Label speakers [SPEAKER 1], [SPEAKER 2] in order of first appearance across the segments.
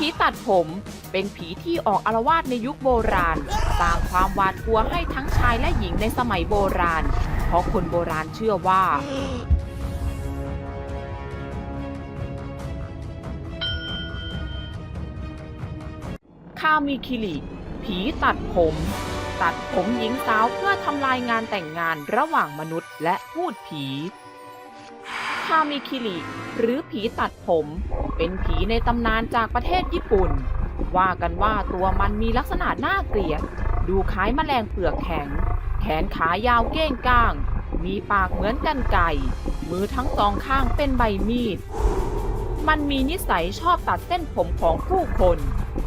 [SPEAKER 1] ผีตัดผม เป็นผีที่ออกอารวาสในยุคโบราณสร้างความหวาดกลัวให้ทั้งชายและหญิงในสมัยโบราณ เพราะคนโบราณเชื่อว่าคามิคิริผีตัดผม ตัดผมหญิงสาวเพื่อทำลายงานแต่งงานระหว่างมนุษย์และพูดผี คามิคิริหรือผีตัดผม เป็นผีในตำนานจากประเทศญี่ปุ่น ว่ากันว่าตัวมันมีลักษณะน่าเกลียด ดูคล้ายแมลงเปลือกแข็ง แขนขายาวเก้งก้าง มีปากเหมือนกันไก่ มือทั้งสองข้างเป็นใบมีด มันมีนิสัยชอบตัดเส้นผมของผู้คน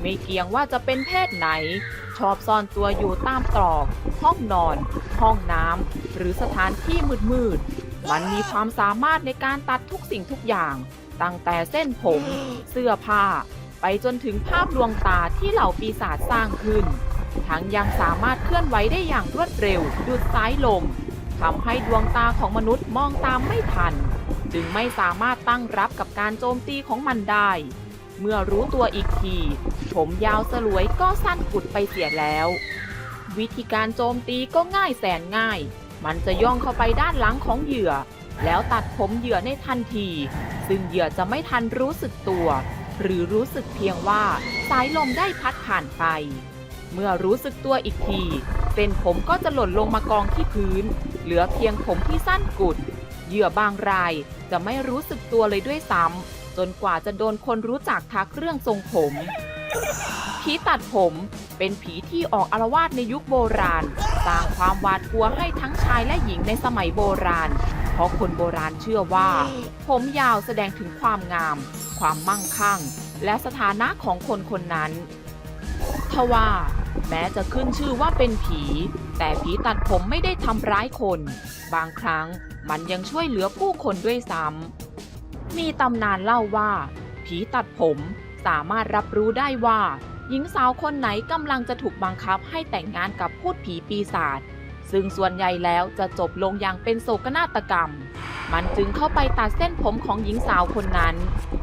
[SPEAKER 1] ไม่เกี่ยงว่าจะเป็นเพศไหน ชอบซ่อนตัวอยู่ตามตรอก ห้องนอน ห้องน้ำหรือสถานที่มืดๆ มันมีความสามารถในการตัดทุกสิ่งทุกอย่าง ตั้งแต่เส้นผม เสื้อผ้า ไปจนถึงภาพดวงตาที่เหล่าปีศาจสร้างขึ้น ทั้งยังสามารถเคลื่อนไหวได้อย่างรวดเร็วดุดสายลมทำให้ดวงตาของมนุษย์มองตามไม่ทัน จึงไม่สามารถตั้งรับกับการโจมตีของมันได้ เมื่อรู้ตัวอีกที ผมยาวสลวยก็สั้นกุดไปเสียแล้ว วิธีการโจมตีก็ง่ายแสนง่าย มันจะย่องเข้าไปด้านหลังของเหยื่อ แล้วตัดผมเหยื่อในทันที ซึ่งเหยื่อจะไม่ทันรู้สึกตัว หรือรู้สึกเพียงว่าสายลมได้พัดผ่านไป เมื่อรู้สึกตัวอีกทีเส้นผมก็จะหล่นลงมากองที่พื้น เหลือเพียงผมที่สั้นกุด เหยื่อบางรายจะไม่รู้สึกตัวเลยด้วยซ้ำจนกว่าจะโดนคนรู้จักทักเรื่องทรงผม ผีตัดผม เป็นผีที่ออกอารวาสในยุคโบราณ สร้างความหวาดกลัวให้ทั้งชายและหญิงในสมัยโบราณ เพราะคนโบราณเชื่อว่า ผมยาวแสดงถึงความงาม ความมั่งคั่ง และสถานะของคนคนนั้นทว่าแม้จะขึ้นชื่อว่าเป็นผี แต่ผีตัดผมไม่ได้ทำร้ายคน บางครั้งมันยังช่วยเหลือผู้คนด้วยซ้ำมีตำนานเล่าว่า ผีตัดผมสามารถรับรู้ได้ว่า หญิงสาวคนไหนกำลังจะถูกบังคับให้แต่งงานกับพูดผีปีศาจซึ่งส่วนใหญ่แล้วจะจบลงอย่างเป็นโศกนาฏกรรม มันจึงเข้าไปตัดเส้นผมของหญิงสาวคนนั้น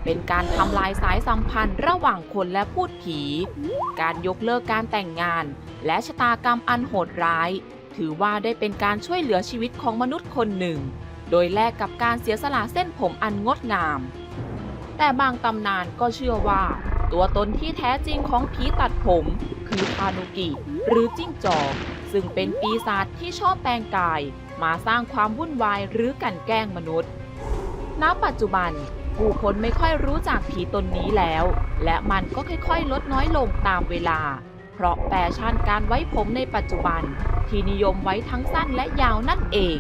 [SPEAKER 1] เป็นการทำลายสายสัมพันธ์ระหว่างคนและพูดผี การยกเลิกการแต่งงาน และชะตากรรมอันโหดร้าย ถือว่าได้เป็นการช่วยเหลือชีวิตของมนุษย์คนหนึ่ง โดยแลกกับการเสียสละเส้นผมอันงดงาม แต่บางตำนานก็เชื่อว่า ตัวตนที่แท้จริงของผีตัดผม คือทานุกิหรือจิ้งจอก ซึ่งเป็นปีศาจที่ชอบแปลงกาย มาสร้างความวุ่นวายหรือกันแกล้งมนุษย์ ณ ปัจจุบันผู้คนไม่ค่อยรู้จักผีตนนี้แล้ว และมันก็ค่อยๆ ลดน้อยลงตามเวลา เพราะแฟชั่นการไว้ผมในปัจจุบัน ที่นิยมไว้ทั้งสั้นและยาวนั่นเอง